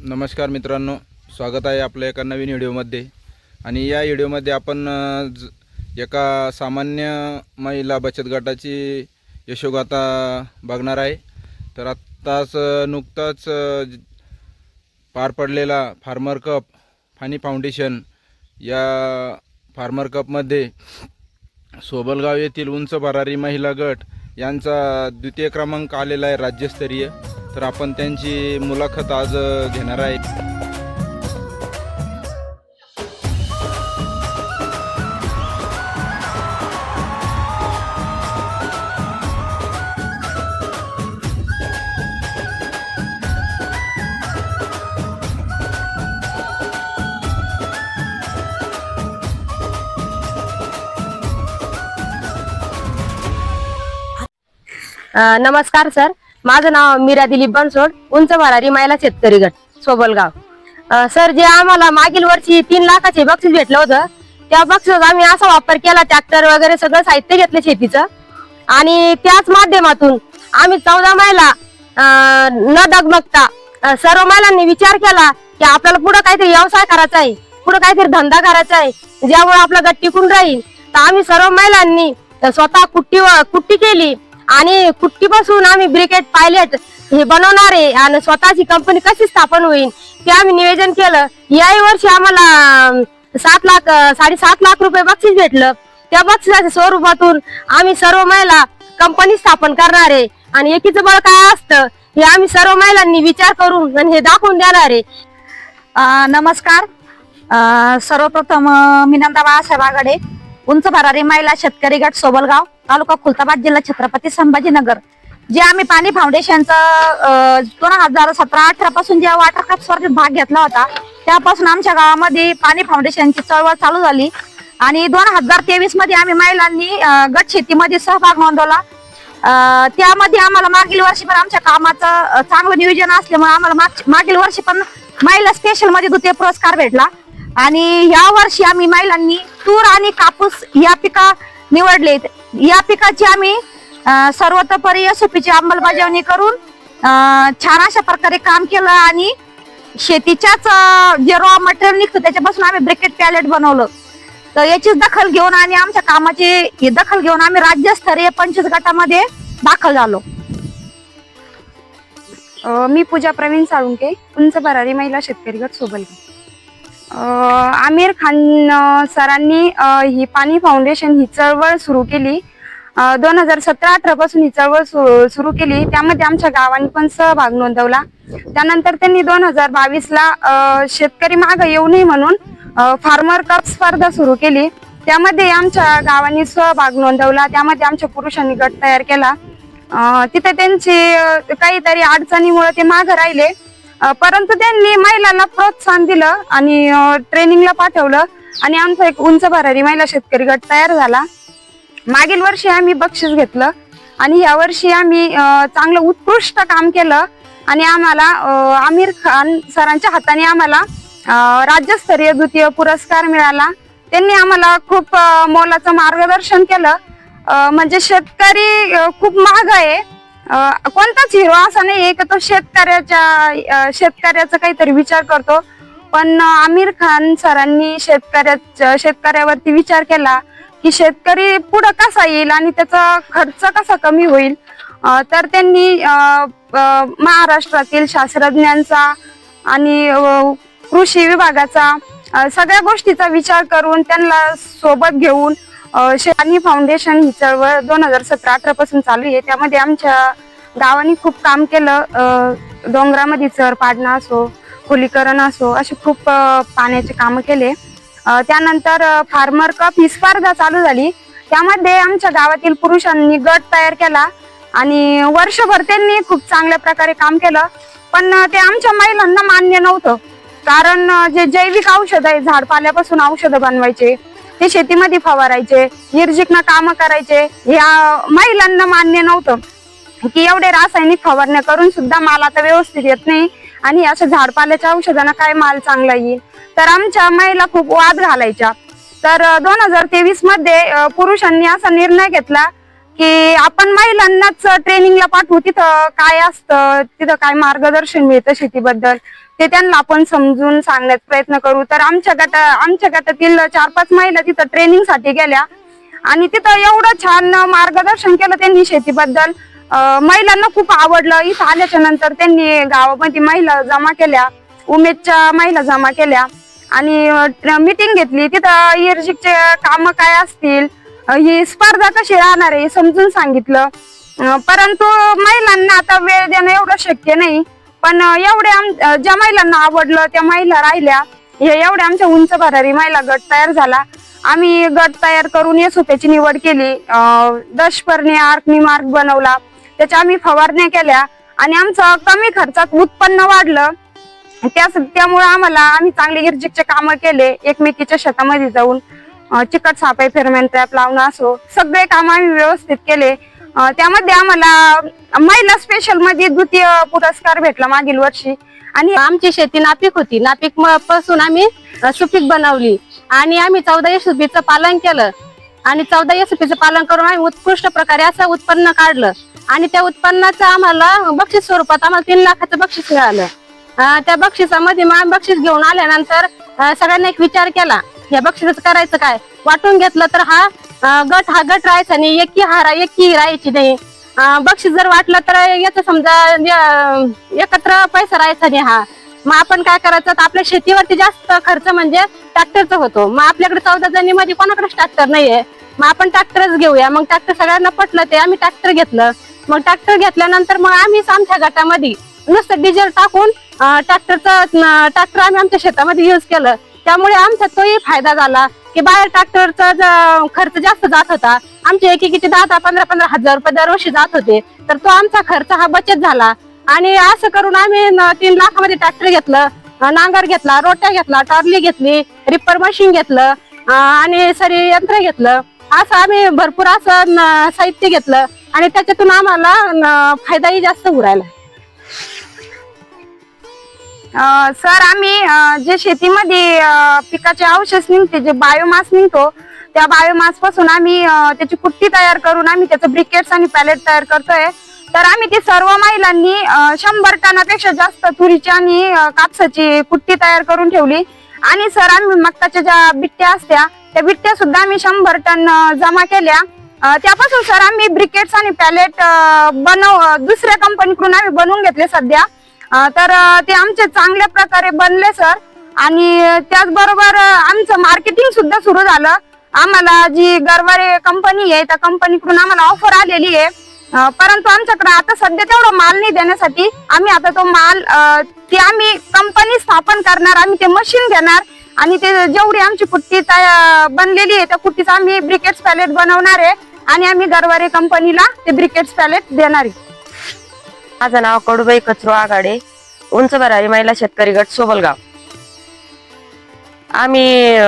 नमस्कार मित्रांनो स्वागत आहे आपल्या एका नवीन व्हिडिओमध्ये. आणि या व्हिडिओमध्ये आपण ज- एका सामान्य महिला बचत गटाची यशोगाथा बघणार आहे. तर आत्ताच नुकताच पार पडलेला फार्मर कप फानी फाउंडेशन या फार्मर कपमध्ये सोबलगाव येथील उंच भरारी महिला गट यांचा द्वितीय क्रमांक आलेला आहे राज्यस्तरीय. तर आपण त्यांची मुलाखत आज घेणार आहे नमस्कार सर. माझं नाव मीरा दिलीप बनसोड उंच भरारी महिला शेतकरी गट सोबलगाव. सर जे आम्हाला मागील वर्षी तीन लाखाचे बक्षीस भेटलं होतं त्या बक्षीस आम्ही असा वापर केला ट्रॅक्टर वगैरे सगळं साहित्य घेतलं शेतीचं. आणि त्याच माध्यमातून आम्ही चौदा महिला न डगमगता सर्व महिलांनी विचार केला की आपल्याला पुढे काहीतरी व्यवसाय करायचा आहे पुढे काहीतरी धंदा करायचा आहे ज्यामुळे आपला गट टिकून राहील. तर आम्ही सर्व महिलांनी स्वतः कुट्टी कुट्टी केली. आणि कुट्टीपासून आम्ही ब्रिकेट पायलट हे बनवणार आहे आणि स्वतःची कंपनी कशी स्थापन होईल ते आम्ही नियोजन केलं. याही वर्षी आम्हाला सात लाख साडेसात लाख रुपये बक्षीस भेटलं. त्या बक्षिसाच्या स्वरूपातून आम्ही सर्व महिला कंपनी स्थापन करणार आहे. आणि एकीचं बळ काय असतं हे आम्ही सर्व महिलांनी विचार करून आणि हे दाखवून देणार आहे. नमस्कार. सर्वप्रथम मी नंदा बाळासाहेब आघाडे. उंच भरारी महिला शेतकरी गट सोबलगाव तालुका खुलताबाद जिल्हा छत्रपती संभाजीनगर. जे आम्ही पाणी फाउंडेशनचं दोन हजार सतरा अठरा पासून जे वॉटर कप स्पर्धेत भाग घेतला होता त्यापासून आमच्या गावामध्ये पाणी फाउंडेशनची चळवळ चालू झाली. आणि दोन हजार तेवीसमध्ये आम्ही महिलांनी गट शेतीमध्ये सहभाग नोंदवला. त्यामध्ये आम्हाला मागील वर्षी पण आमच्या कामाचं चांगलं नियोजन असल्यामुळे आम्हाला मागील वर्षी पण महिला स्पेशलमध्ये द्वितीय पुरस्कार भेटला. आणि या वर्षी आम्ही महिलांनी तूर आणि कापूस या पिका निवडलेत या पिकाची आम्ही अ, सर्वतोपरी एसओपीची अंमलबजावणी करून छान अशा प्रकारे काम केलं आणि शेतीच्याच जे रॉ मटेरियल निघतं त्याच्यापासून आम्ही ब्रिकेट पॅलेट बनवलं. तर याचीच दखल घेऊन आणि आमच्या कामाची दखल घेऊन आम्ही राज्यस्तरीय पंचवीस गटामध्ये दाखल झालो. मी पूजा प्रवीण साळुंके उंच भरारी महिला शेतकरी गट सोबलगाव. आमिर खान सरांनी ही पाणी फाउंडेशन ही चळवळ सुरू केली. दोन हजार सतरा अठरा पासून ही चळवळ सु- सुरू केली. त्यामध्ये आमच्या गावांनी पण सहभाग नोंदवला. त्यानंतर त्यांनी दोन हजार बावीस ला शेतकरी माग येऊ नये म्हणून फार्मर कप स्पर्धा सुरू केली. त्यामध्ये आमच्या गावांनी सहभाग नोंदवला. त्यामध्ये आमच्या पुरुषांनी गट तयार केला. तिथे त्यांची काहीतरी अडचणीमुळे ते मागे राहिले. परंतु त्यांनी महिलांना प्रोत्साहन दिलं आणि ट्रेनिंगला पाठवलं आणि आमचा एक उंच भरारी महिला शेतकरी गट तयार झाला. मागील वर्षी आम्ही बक्षीस घेतलं आणि या वर्षी आम्ही चांगलं उत्कृष्ट काम केलं आणि आम्हाला आमिर खान सरांच्या हाताने आम्हाला राज्यस्तरीय द्वितीय पुरस्कार मिळाला. त्यांनी आम्हाला खूप मोलाचं मार्गदर्शन केलं. म्हणजे शेतकरी खूप महाग आहे. कोणताच हिरो असा नाही आहे का तो शेतकऱ्याच्या शेतकऱ्याचा काहीतरी विचार करतो. पण आमिर खान सरांनी शेतकऱ्याच्या शेतकऱ्यावरती विचार केला की शेतकरी पुढं कसा येईल आणि त्याचा खर्च कसा कमी होईल? तर त्यांनी महाराष्ट्रातील शास्त्रज्ञांचा आणि कृषी विभागाचा सगळ्या गोष्टीचा विचार करून त्यांना सोबत घेऊन अ, शेतानी फाउंडेशन ही चळवळ दोन हजार सतरा अठरा पासून चालू आहे. त्यामध्ये आमच्या गावाने खूप काम केलं. डोंगरामध्ये चर पाडणं असो खोलीकरण असो असे खूप पाण्याचे कामं केले. त्यानंतर फार्मर कप ही स्पर्धा चालू झाली. त्यामध्ये आमच्या गावातील पुरुषांनी गट तयार केला आणि वर्षभर त्यांनी खूप चांगल्या प्रकारे काम केलं. पण ते आमच्या महिलांना मान्य नव्हतं. कारण जे जैविक औषध आहे झाडपाल्यापासून औषधं बनवायचे ते शेतीमध्ये फवारायचे निर्जिकनं काम करायचे. या महिलांना मान्य नव्हतं की एवढे रासायनिक फवारण्या करून सुद्धा माल आता व्यवस्थित येत नाही आणि अशा झाडपाल्याच्या औषधांना काय माल चांगला येईल? तर आमच्या महिला खूप वाद घालायच्या. तर दोन हजार तेवीसमध्ये पुरुषांनी असा निर्णय घेतला की आपण महिलांनाच ट्रेनिंगला पाठवू. तिथं काय असतं तिथं काय मार्गदर्शन मिळतं शेतीबद्दल? ते त्यांना आपण समजून सांगण्याचा प्रयत्न करू. तर आमच्या गटा आमच्या गटातील चार पाच महिला तिथं ट्रेनिंगसाठी गेल्या. आणि तिथं एवढं छान मार्गदर्शन केलं त्यांनी शेतीबद्दल. महिलांना खूप आवडलं. इथं आल्याच्यानंतर त्यांनी गावामध्ये महिला जमा केल्या. उमेदच्या महिला जमा केल्या. आणि मीटिंग घेतली. तिथं इर्जिकचे काम काय असतील? ही स्पर्धा कशी राहणार आहे समजून सांगितलं. परंतु महिलांना आता वेळ देणं एवढं शक्य नाही. पण एवढे आम ज्या महिलांना आवडलं त्या महिला राहिल्या हे एवढे आमच्या उंच भरारी महिला गट तयार झाला. आम्ही गट तयार करून एसओपीची निवड केली. दशपर्णी आर्कनी मार्क बनवला. त्याच्या आम्ही फवारण्या केल्या आणि आमचं कमी खर्चात उत्पन्न वाढलं. त्या त्यामुळे आम्हाला आम्ही चांगले इर्जिकचे कामं केले एकमेकीच्या शेतामध्ये जाऊन. चिकट सापाई फेरमॅन ट्रॅप लावणं असो सगळे काम आम्ही व्यवस्थित केले. त्यामध्ये आम्हाला महिला स्पेशलमध्ये द्वितीय पुरस्कार भेटला मागील वर्षी. आणि आमची शेती नापीक होती. नापीकपासून आम्ही सुपीक बनवली. आणि आम्ही चौदा एसपीचं पालन केलं. आणि चौदा एसपीचं पालन करून आम्ही उत्कृष्ट प्रकारे असं उत्पन्न काढलं. आणि त्या उत्पन्नाचं आम्हाला बक्षीस स्वरूपात आम्हाला तीन लाखाचं बक्षीस मिळालं. त्या बक्षिसामध्ये मग बक्षीस घेऊन आल्यानंतर सगळ्यांना सगळ्यांनी एक विचार केला या बक्षीस करायचं काय? वाटून घेतलं तर हा गट हा गट राहायचा नाही. एकी हारा एकी राहायची नाही. अं, बक्षीस जर वाटलं तर याचं समजा अं, एकत्र पैसा राहायचा नाही हा. मग आपण काय करायचं तर आपल्या शेतीवरती जास्त खर्च म्हणजे ट्रॅक्टरचा होतो. मग आपल्याकडे चौदा जणीमध्ये कोणाकडेच ट्रॅक्टर नाहीये. मग आपण ट्रॅक्टरच घेऊया. मग ट्रॅक्टर सगळ्यांना पटलं ते आम्ही ट्रॅक्टर घेतलं. मग ट्रॅक्टर घेतल्यानंतर मग आम्हीच आमच्या गटामध्ये नुसतं डिझेल टाकून ट्रॅक्टरचं ट्रॅक्टर आम्ही आमच्या शेतामध्ये युज केलं. त्यामुळे आमचा तोही फायदा झाला की बाहेर ट्रॅक्टरचा खर्च जास्त जात होता. आमचे एकेकीचे दहा दहा पंधरा पंधरा हजार रुपये दरवर्षी जात होते. तर तो आमचा खर्च हा बचत झाला. आणि असं करून आम्ही तीन लाखामध्ये ट्रॅक्टर घेतलं नांगर घेतला रोट्या घेतला टॉर्ली घेतली रिपर मशीन घेतलं आणि सरी यंत्र घेतलं. असं आम्ही भरपूर असं साहित्य घेतलं. आणि त्याच्यातून आम्हाला न- फायदाही जास्त होऊ राहिला. सर आम्ही जे शेतीमध्ये पिकाचे अवशेष निघते जे बायोमास निघतो त्या बायोमासपासून आम्ही त्याची कुट्टी तयार करून आम्ही त्याचं ब्रिकेट्स आणि पॅलेट तयार करतोय. तर आम्ही ती सर्व महिलांनी शंभर टनापेक्षा जास्त तुरीची आणि कापसाची कुट्टी तयार करून ठेवली. आणि सर आम्ही मक्काच्या ज्या बिट्ट्या असत्या त्या बिट्ट्या सुद्धा आम्ही शंभर टन जमा केल्या. त्यापासून सर आम्ही ब्रिकेट्स आणि पॅलेट बनव दुसऱ्या कंपनीकडून आम्ही बनवून घेतले सध्या. तर ते आमचे चांगल्या प्रकारे बनले सर. आणि त्याचबरोबर आमचं मार्केटिंग सुद्धा सुरू झालं. आम्हाला जी गरवारे कंपनी आहे त्या कंपनीकडून आम्हाला ऑफर आलेली आहे. परंतु आमच्याकडे आता सध्या तेवढा माल नाही देण्यासाठी. आम्ही आता तो माल ती ते आम्ही कंपनी स्थापन करणार आम्ही ते मशीन घेणार आणि ते जेवढी आमची कुट्टी बनलेली आहे त्या कुट्टीचं आम्ही ब्रिकेट्स पॅलेट बनवणार आहे आणि आम्ही गरवारे कंपनीला ते ब्रिकेट्स पॅलेट देणार आहे. माझं नाव कडुबाई कचरो आघाडे उंच भरारी महिला शेतकरी गट सोबलगाव आम्ही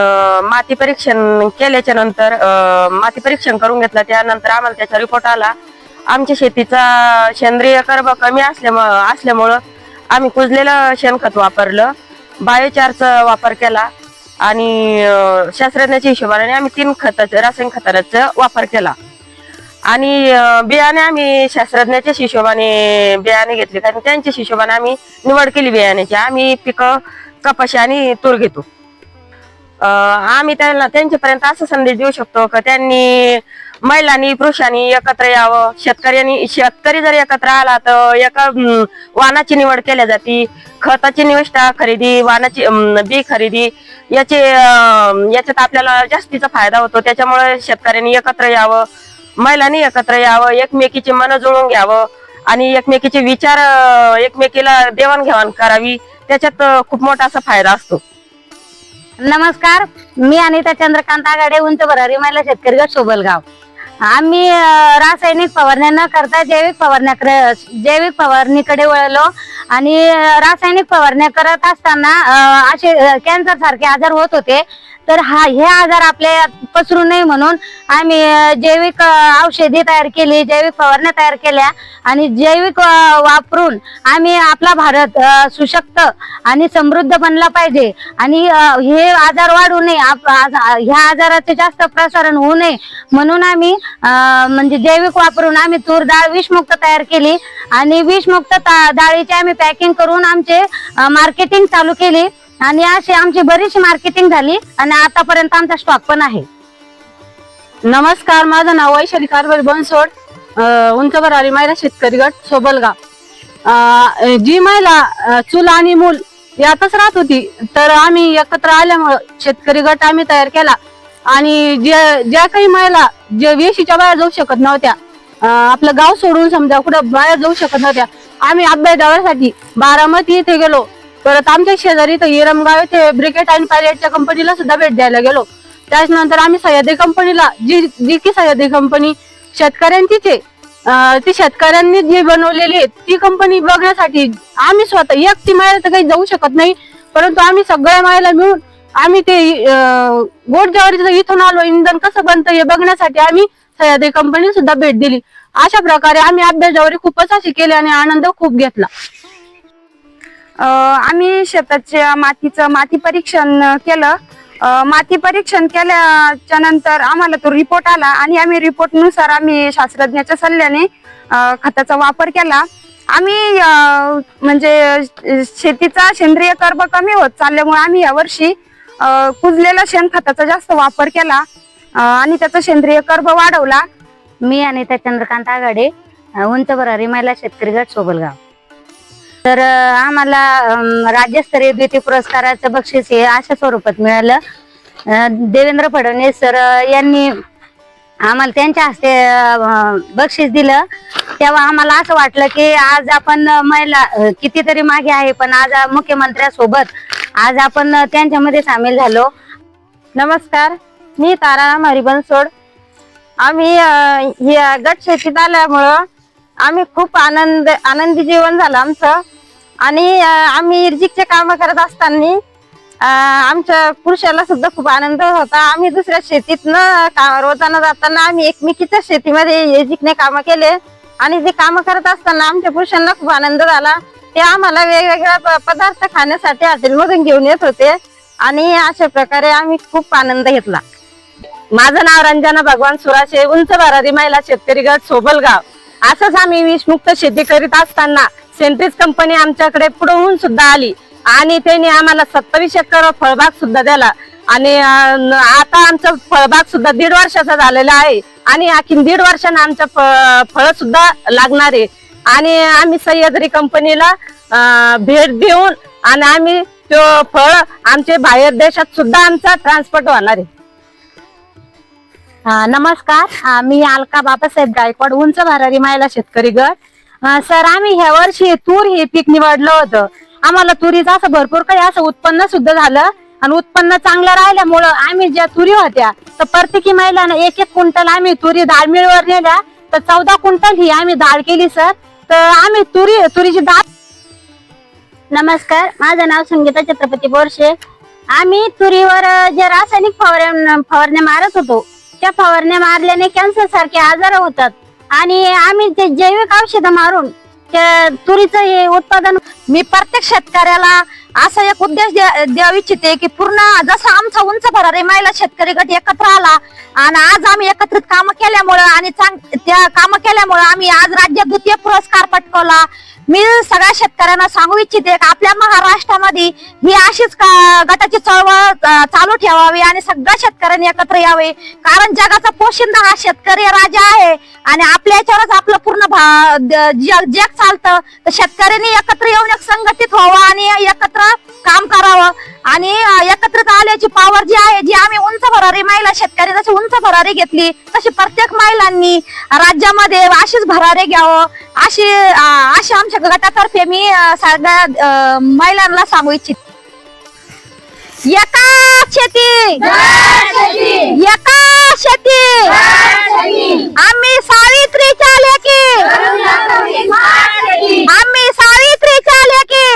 माती परीक्षण केल्याच्यानंतर माती परीक्षण करून घेतलं. त्यानंतर आम्हाला त्याचा रिपोर्ट आला. आमच्या शेतीचा सेंद्रिय कर्ब कमी असल्यामुळं असल्यामुळं आम्ही कुजलेलं शेणखत वापरलं. बायोचारचा वापर केला. आणि शास्त्रज्ञाच्या हिशोबाने आम्ही तीन खताचं रासायनिक खताचा वापर केला. आणि बियाणे आम्ही शास्त्रज्ञाच्या हिशोबाने बियाणे घेतले. कारण त्यांच्या हिशोबाने आम्ही निवड केली बियाण्याची. आम्ही पिकं कपाशी आणि तूर घेतो. आम्ही त्यांना त्यांच्यापर्यंत असा संदेश देऊ शकतो का? त्यांनी महिलांनी पुरुषांनी एकत्र यावं. शेतकऱ्यांनी शेतकरी जर एकत्र आला तर एका वाहनाची निवड केल्या जाते. खताची निविष्ठा खरेदी वाहनाची बी खरेदी याचे याच्यात आपल्याला जास्तीचा फायदा होतो. त्याच्यामुळे शेतकऱ्यांनी एकत्र यावं. महिलांनी एकत्र यावं. एकमेकीची मन जुळून घ्यावं. आणि एकमेकीचे विचार एकमेकीला देवाणघेवाण करावी. त्याच्यात खूप मोठा असा फायदा असतो. नमस्कार मी अनिता चंद्रकांत आघाडे उंच भरारी महिला शेतकरी गट सोबलगाव. आम्ही रासायनिक फवारण्या न करता जैविक फवारण्याकडे जैविक फवारणीकडे वळलो आणि रासायनिक फवारण्या करत असताना असे कॅन्सर सारखे आजार होत होते. तर हा हे आजार आपल्या पसरू नये म्हणून आम्ही जैविक औषधी तयार केली जैविक फवारण्या तयार केल्या आणि जैविक वापरून आम्ही आपला भारत सुशक्त आणि समृद्ध बनला पाहिजे. आणि हे आजार वाढू नये आप- आज- ह्या आजाराचे जास्त प्रसारण होऊ नये म्हणून आम्ही म्हणजे जैविक वापरून आम्ही तूर डाळ विषमुक्त तयार केली आणि विषमुक्त ता- डाळीची आम्ही पॅकिंग करून आमचे मार्केटिंग चालू केली. आणि अशी आमची बरीचशी मार्केटिंग झाली आणि आतापर्यंत आमचा स्टॉक पण आहे. नमस्कार माझं नाव वैशाली कारभारी बनसोड. अं, उंच भरारी महिला शेतकरी गट सोबलगाव. अं, जी महिला चूल आणि मूल यातच राहत होती तर आम्ही एकत्र आल्यामुळं शेतकरी गट आम्ही तयार केला. आणि ज्या ज्या काही महिला जे वेशीच्या बाहेर जाऊ शकत नव्हत्या आपलं गाव सोडून समजा कुठं बाहेर जाऊ शकत नव्हत्या आम्ही अभ्यासासाठी बारामती इथे गेलो. परत आमच्या शेजारी तर इरमगाव येथे ब्रिकेट आणि पायलटच्या कंपनीला सुद्धा भेट द्यायला गेलो. त्याच्यानंतर आम्ही सह्याद्री कंपनीला जी जी की सह्याद्री कंपनी शेतकऱ्यांचीच आहे. ती शेतकऱ्यांनी जी बनवलेली आहे ती कंपनी बघण्यासाठी आम्ही स्वतः एकटी महिला तर काही जाऊ शकत नाही परंतु आम्ही सगळ्या मायाला मिळून आम्ही ते अं, गोड ज्वारीचं इथून आलो इंधन कसं बनतं हे बघण्यासाठी आम्ही सह्याद्री कंपनी सुद्धा भेट दिली. अशा प्रकारे आम्ही अभ्यास ज्वारी खूपच अशी केली आणि आनंद खूप घेतला. आम्ही शेताच्या मातीचं माती परीक्षण केलं. माती परीक्षण केल्याच्यानंतर आम्हाला तो रिपोर्ट आला आणि आम्ही रिपोर्टनुसार आम्ही शास्त्रज्ञाच्या सल्ल्याने खताचा वापर केला. आम्ही म्हणजे शेतीचा सेंद्रिय कर्ब कमी होत चालल्यामुळे आम्ही यावर्षी कुजलेला शेणखताचा जास्त वापर केला. आणि त्याचा सेंद्रिय कर्ब वाढवला. मी अनिता चंद्रकांत आघाडे अ, उंच महिला शेतकरी गट सोबलगाव. तर आम्हाला राज्यस्तरीय भीती पुरस्काराचं बक्षीस हे अशा स्वरूपात मिळालं. देवेंद्र फडणवीस सर यांनी आम्हाला त्यांच्या हस्ते बक्षीस दिलं. तेव्हा आम्हाला असं वाटलं की आज आपण महिला कितीतरी मागे आहे पण आज मुख्यमंत्र्यासोबत आज आपण त्यांच्यामध्ये सामील झालो. नमस्कार मी तारा हरी बनसोड आम्ही या गट शेतीत आल्यामुळं आम्ही खूप आनंद आनंदी जीवन झालं आमचं. आणि आम्ही इर्जिकचे काम करत असताना आमच्या पुरुषाला सुद्धा खूप आनंद होता. आम्ही दुसऱ्या शेतीतनं का रोजानं जाताना आम्ही एकमेकीच्या शेतीमध्ये इर्जिकने कामं केले. आणि जे कामं करत असताना आमच्या पुरुषांना खूप आनंद झाला. ते आम्हाला वेगवेगळ्या प- पदार्थ खाण्यासाठी हॉटेलमधून घेऊन येत होते. आणि अशा प्रकारे आम्ही खूप आनंद घेतला. माझं नाव रंजना भगवान सुराशे उंच भरारी महिला शेतकरी गट सोबलगाव. असंच आम्ही विषमुक्त शेती करीत असताना सेंट्रिस कंपनी आमच्याकडे पुढे सुद्धा आली. आणि त्यांनी आम्हाला सत्तावीस एकर फळबाग सुद्धा दिला. आणि आता आमचा फळबाग सुद्धा दीड वर्षाचा झालेला आहे. आणि आणखीन दीड वर्षानं आमचं फळ सुद्धा लागणार आहे. आणि आम्ही सह्याद्री कंपनीला भेट देऊन आणि आम्ही तो फळ आमचे बाहेर देशात सुद्धा आमचा ट्रान्सपोर्ट होणार आहे. हा, नमस्कार. मी अलका बाबासाहेब गायकवाड उंच भरारी महिला शेतकरी गट. सर आम्ही ह्या वर्षी तूर हे पीक निवडलं होतं. आम्हाला तुरीचं असं भरपूर काही असं उत्पन्न सुद्धा झालं. आणि उत्पन्न चांगलं राहिल्यामुळं आम्ही ज्या तुरी होत्या तर प्रत्येकी महिलांना एक एक क्विंटल आम्ही तुरी डाळ मिळवर नेल्या. तर चौदा क्विंटल ही आम्ही डाळ केली सर. तर आम्ही तुरी तुरीची डाळ नमस्कार माझं नाव संगीता छत्रपती बोरशे. आम्ही तुरीवर जे रासायनिक फवारण्या फवारण्या मारत होतो त्या फवारण्या मारल्याने कॅन्सर सारखे आजार होतात. आणि आम्ही ते जैविक औषधं मारून तुरीचं हे उत्पादन मी प्रत्येक शेतकऱ्याला असा एक उद्देश द्या- देऊ इच्छिते की पूर्ण जसा आमचा उंच भरारी महिला शेतकरी गट एकत्र आला आणि आज आम्ही एकत्रित काम केल्यामुळं आणि चांग त्या काम केल्यामुळं आम्ही आज राज्य द्वितीय पुरस्कार पटकवला. मी सगळ्या शेतकऱ्यांना सांगू इच्छिते की आपल्या महाराष्ट्रामध्ये ही अशीच गटाची चळवळ चालू ठेवावी आणि सगळ्या शेतकऱ्यांनी एकत्र यावे. कारण जगाचा पोशिंदा हा शेतकरी राजा आहे आणि आपल्या याच्यावरच आपलं पूर्ण भा- जग जग चालतं. तर शेतकऱ्यांनी एकत्र येऊन एक संघटित व्हावं आणि एकत्र काम करावं. आणि एकत्रित आल्याची पावर जी आहे जी आम्ही उंच भरारी महिला शेतकरी जशी उंच भरारी घेतली तशी प्रत्येक महिलांनी राज्यामध्ये अशीच भरारी घ्यावं. अशी अशी आमच्या गटातर्फे मी सगळ्या महिलांना सांगू इच्छित. एका शेती. एका शेती. आम्ही सावित्रीच्या लेखी आम्ही सावित्रीच्या लेखी